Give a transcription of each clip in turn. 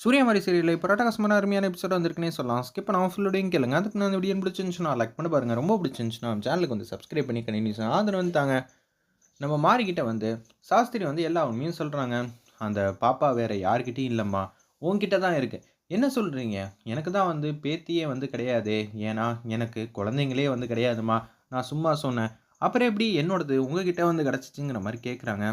சூரியமாரி சீரியலில் இப்போ ரட்டகாசமான அருமையான எபிசோட் வந்திருக்குனே சொல்லலாம். ஸ்கிப் பண்ணாமல் ஃபுல்லோடையும் கேளுங்க. அதுக்கு நான் வீடியோ பிடிச்சிருந்துச்சுன்னா லைக் பண்ணி பாருங்கள் ரொம்ப பிடிச்சிருந்துச்சுன்னா சேனலுக்கு வந்து சப்ஸ்கிரைப் பண்ணி கண்டினியூஸ் ஆதரவு வந்துட்டாங்க நம்ம மாறிக்கிட்ட வந்து சாஸ்திரி வந்து எல்லா உண்மையும் சொல்கிறாங்க அந்த பாப்பா வேறு யார்கிட்டையும் இல்லைம்மா. உங்ககிட்ட தான் இருக்குது என்ன சொல்கிறீங்க எனக்கு தான் வந்து பேத்தியே வந்து கிடையாது. ஏன்னா எனக்கு குழந்தைங்களே வந்து கிடையாதும்மா. நான் சும்மா சொன்னேன். அப்புறம் எப்படி என்னோடது உங்ககிட்ட வந்து கிடச்சிச்சிங்கிற மாதிரி கேட்குறாங்க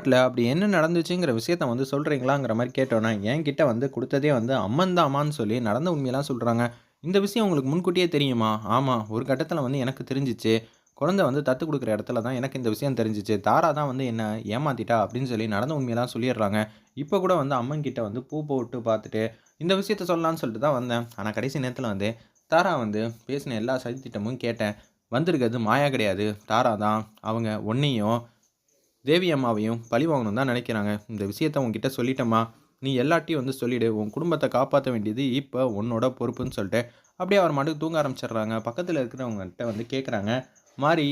நாட்டில் அப்படி என்ன நடந்துச்சுங்கிற விஷயத்த வந்து சொல்கிறீங்களாங்கிற மாதிரி கேட்டோன்னே என்கிட்ட வந்து கொடுத்ததே வந்து அம்மன் தாமான்னு சொல்லி நடந்த உண்மையெல்லாம் சொல்கிறாங்க இந்த விஷயம் உங்களுக்கு முன்கூட்டியே தெரியுமா? ஆமாம் ஒரு கட்டத்தில் வந்து எனக்கு தெரிஞ்சிச்சு. குழந்தை வந்து தத்து கொடுக்குற இடத்துல தான் எனக்கு இந்த விஷயம் தெரிஞ்சிச்சு. தாரா தான் வந்து என்ன ஏமாத்திட்டா அப்படின்னு சொல்லி நடந்த உண்மையெல்லாம் சொல்லிடுறாங்க. இப்போ கூட வந்து அம்மன் கிட்ட வந்து பூ போட்டு பார்த்துட்டு இந்த விஷயத்த சொல்லலாம்னு சொல்லிட்டு தான் வந்தேன். ஆனால் கடைசி நேரத்தில் வந்து தாரா வந்து பேசின எல்லா சதித்திட்டமும் கேட்டேன். வந்திருக்கிறது மாயா கிடையாது. தாரா தான். அவங்க ஒன்றையும் தேவி அம்மாவையும் பழி வாங்கணும் தான் நினைக்கிறாங்க. இந்த விஷயத்த உங்ககிட்ட சொல்லிட்டம்மா. நீ எல்லாத்தையும் வந்து சொல்லிவிடு உன் குடும்பத்தை காப்பாற்ற வேண்டியது இப்போ உன்னோட பொறுப்புன்னு சொல்லிட்டு அப்படியே அவர் மட்டும் தூங்க ஆரம்பிச்சிடுறாங்க. பக்கத்தில் இருக்கிறவங்ககிட்ட வந்து கேட்குறாங்க மாறி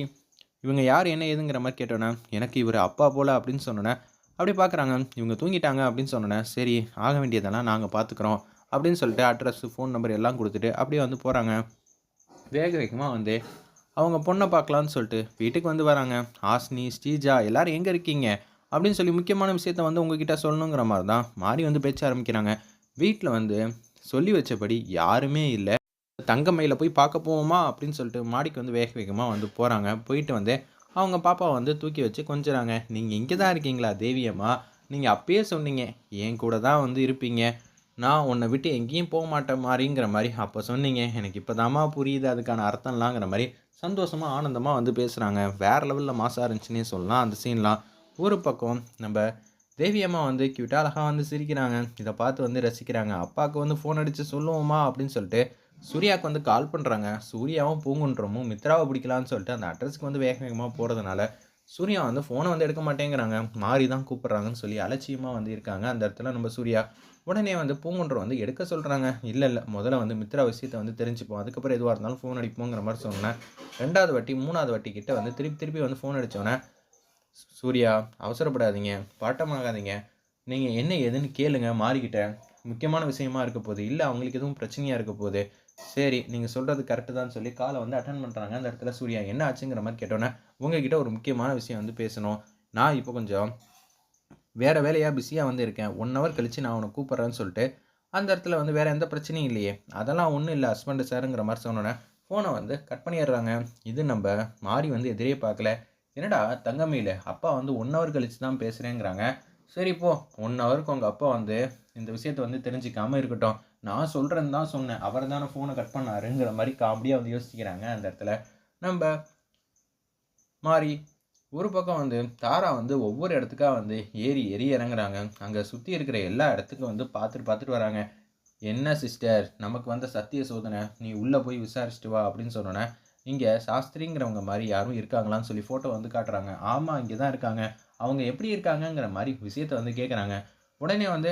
இவங்க யார்? என்ன ஏதுங்கிற மாதிரி கேட்டோன்னே எனக்கு இவர் அப்பா போல் அப்படின்னு சொன்னோன்னே அப்படி பார்க்குறாங்க இவங்க தூங்கிட்டாங்க அப்படின்னு சொன்னோன்னே சரி ஆக வேண்டியதெல்லாம் நாங்கள் பார்த்துக்குறோம் அப்படின்னு சொல்லிட்டு அட்ரஸ் ஃபோன் நம்பர் எல்லாம் கொடுத்துட்டு அப்படியே வந்து போகிறாங்க வேக வேகமாக வந்து அவங்க பொண்ணை பார்க்கலான்னு சொல்லிட்டு வீட்டுக்கு வந்து வராங்க. ஆஸ்னி ஸ்ரீஜா எல்லாரும் எங்கே இருக்கீங்க? அப்படின்னு சொல்லி முக்கியமான விஷயத்த வந்து உங்ககிட்ட சொல்லணுங்கிற மாதிரி தான் மாறி வந்து பேச்ச ஆரம்பிக்கிறாங்க. வீட்டில் வந்து சொல்லி வச்சபடி யாருமே இல்லை. தங்கமையில் போய் பார்க்க போவோமா? அப்படின்னு சொல்லிட்டு மாடிக்கு வந்து வேக வேகமாக வந்து போகிறாங்க போயிட்டு வந்து அவங்க பாப்பாவை வந்து தூக்கி வச்சு கொஞ்சிறாங்க. நீங்கள் இங்கே தான் இருக்கீங்களா தேவியம்மா? நீங்கள் அப்பயே சொன்னீங்க. என் கூட தான் வந்து இருப்பீங்க. நான் உன்னை விட்டு எங்கேயும் போக மாட்டேன் மாதிரிங்கிற மாதிரி அப்போ சொன்னீங்க. எனக்கு இப்போ தாமா புரியுது. அதுக்கான அர்த்தம்லாங்கிற மாதிரி சந்தோஷமாக ஆனந்தமாக வந்து பேசுகிறாங்க வேறு லெவலில் மாசாக இருந்துச்சுன்னே சொல்லலாம். அந்த சீன்லாம் ஒரு பக்கம் நம்ம தேவி அம்மா வந்து கியூட்டாக அழகாக வந்து சிரிக்கிறாங்க. இதை பார்த்து வந்து ரசிக்கிறாங்க. அப்பாவுக்கு வந்து ஃபோன் அடித்து சொல்லுவோமா அப்படின்னு சொல்லிட்டு சூர்யாவுக்கு வந்து கால் பண்ணுறாங்க சூர்யாவும் பூங்குன்றமும் மித்ராவை பிடிக்கலான்னு சொல்லிட்டு அந்த அட்ரஸ்க்கு வந்து வேக வேகமாக போகிறதுனால சூர்யா வந்து ஃபோனை வந்து எடுக்க மாட்டேங்கிறாங்க. மாறி தான் கூப்பிட்றாங்கன்னு சொல்லி அலட்சியமாக வந்து இருக்காங்க. அந்த இடத்துல நம்ம சூர்யா உடனே வந்து பூங்குன்றம் வந்து எடுக்க சொல்கிறாங்க இல்லை இல்லை. முதல்ல வந்து மித்ரா விஷயத்தை வந்து தெரிஞ்சுப்போம். அதுக்கப்புறம் எதுவாக இருந்தாலும் ஃபோன் அடிப்போங்கிற மாதிரி சொன்னேன் ரெண்டாவது வாட்டி மூணாவது வாட்டி கிட்ட வந்து திருப்பி திருப்பி வந்து ஃபோன் அடித்தோன்னே சூர்யா அவசரப்படாதீங்க. பாட்டமாகாதீங்க நீங்கள் என்ன ஏதுன்னு கேளுங்க. மாறிக்கிட்ட. முக்கியமான விஷயமா இருக்க போகுது. இல்லை அவங்களுக்கு எதுவும் பிரச்சனையாக இருக்க போகுது. சரி நீங்கள் சொல்கிறது கரெக்டு தான் சொல்லி காலை வந்து அட்டன் பண்ணுறாங்க அந்த இடத்துல சூர்யா என்ன ஆச்சுங்கிற மாதிரி கேட்டோன்னே உங்ககிட்ட ஒரு முக்கியமான விஷயம் வந்து பேசணும். நான் இப்போ கொஞ்சம் வேறு வேலையாக பிஸியாக வந்து இருக்கேன் ஒன் ஹவர் கழித்து நான் உன்னை கூப்பிட்றேன்னு சொல்லிட்டு அந்த இடத்துல வந்து வேறு எந்த பிரச்சனையும் இல்லையே. அதெல்லாம் ஒன்றும் இல்லை ஹஸ்பண்டு சாருங்கிற மாதிரி சொன்னோன்னே ஃபோனை வந்து கட் பண்ணிடுறாங்க. இது நம்ம மாறி வந்து எதிரே பார்க்கல. என்னடா தங்கமையில் அப்பா வந்து ஒன் ஹவர் கழித்து தான் பேசுகிறேங்கிறாங்க சரி இப்போ ஒன் ஹவருக்கு உங்கள் அப்பா வந்து இந்த விஷயத்தை வந்து தெரிஞ்சிக்காமல் இருக்கட்டும். நான் சொல்கிறேன்னு தான் சொன்னேன். அவர் தானே ஃபோனை கட் பண்ணாருங்கிற மாதிரி காமெடியாக வந்து யோசிக்கிறாங்க அந்த இடத்துல. நம்ம மாறி ஒரு பக்கம் வந்து தாரா வந்து ஒவ்வொரு இடத்துக்காக வந்து ஏறி ஏறி இறங்குறாங்க. அங்கே சுற்றி இருக்கிற எல்லா இடத்துக்கும் வந்து பார்த்துட்டு பார்த்துட்டு வராங்க. என்ன சிஸ்டர் நமக்கு வந்த சத்திய சோதனை நீ உள்ளே போய் விசாரிச்சுட்டு வா அப்படின்னு சொன்னோன்னே இங்கே சாஸ்திரிங்கிறவங்க மாதிரி யாரும் இருக்காங்களான்னு சொல்லி ஃபோட்டோ வந்து காட்டுறாங்க. ஆமாம் இங்கே தான் இருக்காங்க. அவங்க எப்படி இருக்காங்கங்கிற மாதிரி விஷயத்த வந்து கேட்குறாங்க உடனே வந்து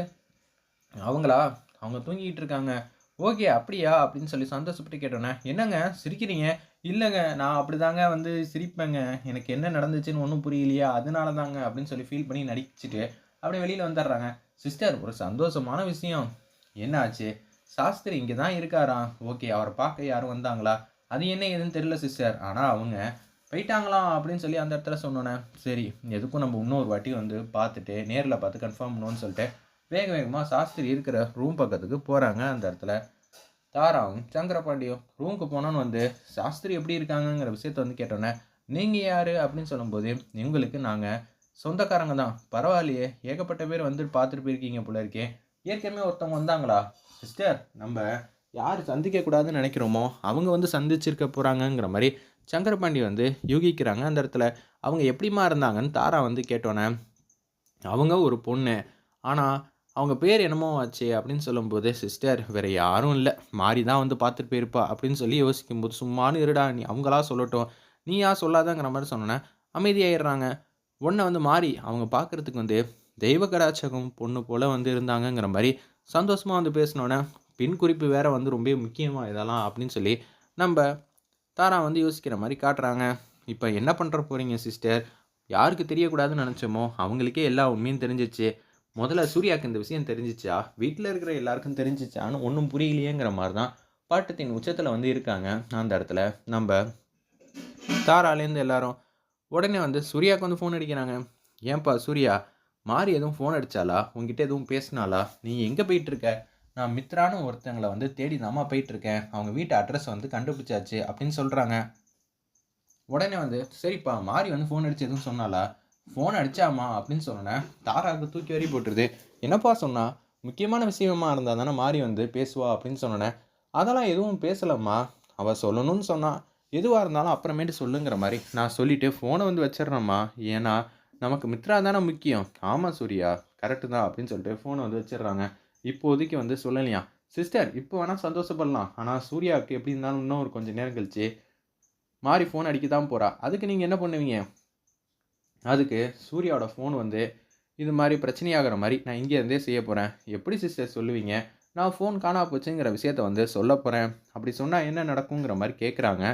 அவங்களா அவங்க தூங்கிக்கிட்டு இருக்காங்க. ஓகே அப்படியா? அப்படின்னு சொல்லி சந்தோஷப்பட்டு கேட்டோன்னே என்னங்க சிரிக்கிறீங்க? இல்லைங்க நான் அப்படி தாங்க வந்து சிரிப்பேங்க. எனக்கு என்ன நடந்துச்சுன்னு ஒன்றும் புரியலையா அதனால தாங்க அப்படின்னு சொல்லி ஃபீல் பண்ணி நடிச்சுட்டு அப்படியே வெளியில் வந்துடுறாங்க. சிஸ்டர் ஒரு சந்தோஷமான விஷயம். என்ன ஆச்சு சாஸ்திரி இங்கே தான் இருக்காராம். ஓகே அவரை பார்க்க யாரும் வந்தாங்களா? அது என்ன ஏதுன்னு தெரியல சிஸ்டர் ஆனால் அவங்க போயிட்டாங்களாம் அப்படின்னு சொல்லி அந்த இடத்துல சொன்னோன்னே சரி எதுக்கும் நம்ம இன்னொரு வாட்டி வந்து பார்த்துட்டு நேரில் பார்த்து கன்ஃபார்ம் பண்ணுவோன்னு சொல்லிட்டு வேக வேகமாக சாஸ்திரி இருக்கிற ரூம் பக்கத்துக்கு போகிறாங்க அந்த இடத்துல. தாராவும் சங்கரபாண்டியும் ரூமுக்கு போனோன்னு வந்து சாஸ்திரி எப்படி இருக்காங்கங்கிற விஷயத்த வந்து கேட்டோன்னே நீங்கள் யார்? அப்படின்னு சொல்லும்போது எங்களுக்கு நாங்கள் சொந்தக்காரங்க தான். பரவாயில்லையே ஏகப்பட்ட பேர் வந்து பார்த்துட்டு போயிருக்கீங்க போல இருக்கே. ஏற்கனவே ஒருத்தவங்க வந்தாங்களா? சிஸ்டர் நம்ம யார் சந்திக்கக்கூடாதுன்னு நினைக்கிறோமோ அவங்க வந்து சந்திச்சிருக்க போகிறாங்கங்கிற மாதிரி சங்கரபாண்டி வந்து யூகிக்கிறாங்க அந்த இடத்துல. அவங்க எப்படிமா இருந்தாங்கன்னு தாரா வந்து கேட்டோன்னே அவங்க ஒரு பொண்ணு. ஆனால் அவங்க பேர் என்னமோ ஆச்சு அப்படின்னு சொல்லும்போது சிஸ்டர் வேறு யாரும் இல்லை. மாறி தான் வந்து பார்த்துட்டு போயிருப்பா. அப்படின்னு சொல்லி யோசிக்கும்போது சும்மானு இருடா. நீ அவங்களா சொல்லட்டும். நீ யா சொல்லாதங்கிற மாதிரி சொன்னோன்னே அமைதியாயிடுறாங்க. ஒன்றை வந்து மாறி அவங்க பார்க்குறதுக்கு வந்து தெய்வ கடாச்சகம் பொண்ணு போல் வந்து இருந்தாங்கங்கிற மாதிரி சந்தோஷமாக வந்து பேசினோன்னே பின் குறிப்பு வேறு வந்து ரொம்ப முக்கியமாக இதெல்லாம்? அப்படின்னு சொல்லி நம்ம தாரா வந்து யோசிக்கிற மாதிரி காட்டுறாங்க. இப்போ என்ன பண்ணுற போகிறீங்க சிஸ்டர்? யாருக்கு தெரியக்கூடாதுன்னு நினச்சோமோ? அவங்களுக்கே எல்லா உண்மையும் தெரிஞ்சிச்சு. முதல்ல சூர்யாவுக்கு இந்த விஷயம் தெரிஞ்சிச்சா? வீட்டில் இருக்கிற எல்லாருக்கும் தெரிஞ்சிச்சான்னு ஒன்றும் புரியலையேங்கிற மாதிரி தான் பாட்டத்தின் உச்சத்தில் வந்து இருக்காங்க. அந்த இடத்துல நம்ம தாராலேருந்து எல்லாரும் உடனே வந்து சூர்யாவுக்கு வந்து ஃபோன் அடிக்கிறாங்க. ஏன்பா சூர்யா மாறி எதுவும் ஃபோன் அடித்தாளா உங்ககிட்ட எதுவும் பேசினாளா? நீ எங்கே போயிட்டுருக்க? நான் மித்ரான்னு ஒருத்தங்களை வந்து தேடி தாமா போயிட்டுருக்கேன். அவங்க வீட்டு அட்ரஸ் வந்து கண்டுபிடிச்சாச்சு அப்படின்னு சொல்கிறாங்க உடனே வந்து சரிப்பா மாறி வந்து ஃபோன் அடித்து எதுவும் சொன்னாலா ஃபோன் அடிச்சாமா அப்படின்னு சொன்னேன் தாராவுக்கு தூக்கி வரி போட்டுருது. என்னப்பா சொன்னா முக்கியமான விஷயமா இருந்தால் தானே மாறி வந்து பேசுவா அப்படின்னு சொன்னேன் அதெல்லாம் எதுவும் பேசலம்மா. அவள் சொல்லணும்னு சொன்னான் எதுவாக இருந்தாலும் அப்புறமேட்டு சொல்லுங்கிற மாதிரி நான் சொல்லிவிட்டு ஃபோனை வந்து வச்சிடுறேம்மா. ஏன்னா நமக்கு மித்ரா தானே முக்கியம். ஆமாம் சூர்யா கரெக்டு தான் அப்படின்னு சொல்லிட்டு ஃபோனை வந்து வச்சிடுறாங்க. இப்போதைக்கு வந்து சொல்லலையா? சிஸ்டர் இப்போ வேணால் சந்தோஷப்படலாம். ஆனால் சூர்யாவுக்கு எப்படி இருந்தாலும் இன்னும் ஒரு கொஞ்சம் நேரம் கழிச்சு மாறி ஃபோன் அடிக்க தான் போகிறா அதுக்கு நீங்கள் என்ன பண்ணுவீங்க? அதுக்கு சூர்யாவோட ஃபோன் வந்து இது மாதிரி பிரச்சனையாகிற மாதிரி நான் இங்கேருந்தே செய்ய போகிறேன் எப்படி சிஸ்டர் சொல்லுவீங்க? நான் ஃபோன் காணா போச்சுங்கிற விஷயத்த வந்து சொல்ல போகிறேன் அப்படி சொன்னால் என்ன நடக்குங்கிற மாதிரி கேட்குறாங்க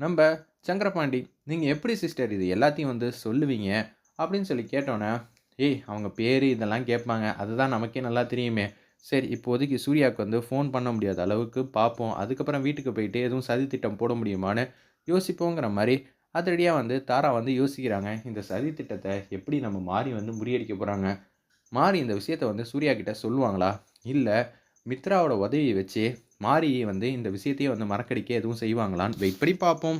நம்ம சங்கரபாண்டி நீங்கள் எப்படி சிஸ்டர் இது எல்லாத்தையும் வந்து சொல்லுவீங்க? அப்படின்னு சொல்லி கேட்டோன்னே ஏய் அவங்க பேர் இதெல்லாம் கேட்பாங்க. அதுதான் நமக்கே நல்லா தெரியுமே. சரி இப்போதைக்கு சூர்யாவுக்கு வந்து ஃபோன் பண்ண முடியாத அளவுக்கு பார்ப்போம் அதுக்கப்புறம் வீட்டுக்கு போயிட்டு எதுவும் சதி திட்டம் போட முடியுமான்னு யோசிப்போங்கிற மாதிரி அதிரடியாக வந்து தாரா வந்து யோசிக்கிறாங்க இந்த சதி திட்டத்தை எப்படி நம்ம மாறி வந்து முறியடிக்க போகிறாங்க மாறி இந்த விஷயத்தை வந்து சூர்யா கிட்ட சொல்லுவாங்களா? இல்லை மித்ராவோட உதவியை வச்சு மாறி வந்து இந்த விஷயத்தையே வந்து மறக்கடிக்க எதுவும் செய்வாங்களான்னு வெயிட் பண்ணி பார்ப்போம்.